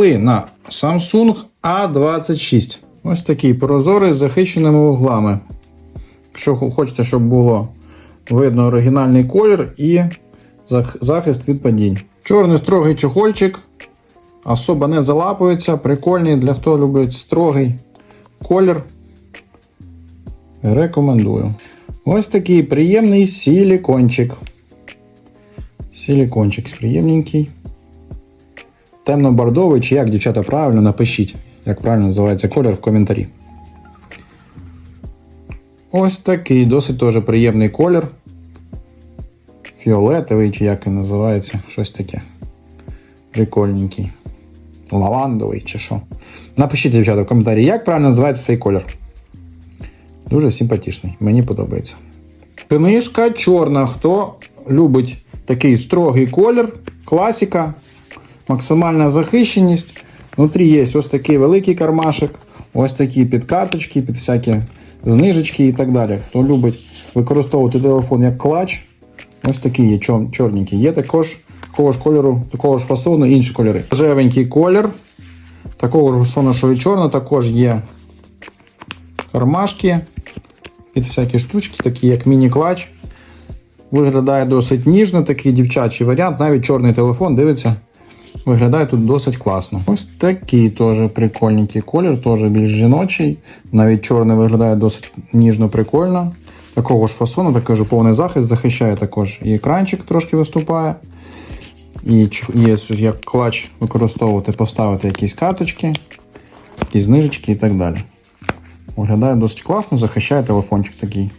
На Samsung A26. Ось такий прозорий з захищеними углами. Якщо хочете, щоб було видно оригінальний колір і захист від падінь. Чорний строгий чохольчик. Особо не залапується. Прикольний для хто любить строгий колір. Рекомендую. Ось такий приємний силікончик. Силікончик приємненький. Темно-бордовий, чи як, дівчата, правильно напишіть, як правильно називається колір в коментарі. Ось такий досить теж приємний колір. Фіолетовий, чи як він називається, щось таке. Прикольненький. Лавандовий чи що. Напишіть, дівчата, в коментарі, як правильно називається цей колір. Дуже симпатичний, мені подобається. Книжка чорна. Хто любить такий строгий колір, класика, максимальна захищеність. Внутрі є ось такий великий кармашик, ось такі підкарточки, під всякі знижечки і так далі. Хто любить використовувати телефон як клач, ось такі є чор- чорненькі. Є також такого ж кольору, такого ж фасону інші кольори. Рожевенький колір, такого ж фасону, що і чорна, також є кармашки під всякі штучки, такі як міні-клач. Виглядає досить ніжно, такий дівчачий варіант. Навіть чорний телефон дивиться. Виглядає тут досить класно. Ось такий теж прикольненький колір, теж більш жіночий. Навіть чорний виглядає досить ніжно прикольно. Такого ж фасону, такий же повний захист, захищає також і екранчик трошки виступає. І є як клач використовувати, поставити якісь карточки, якісь знижечки і так далі. Виглядає досить класно, захищає телефончик такий.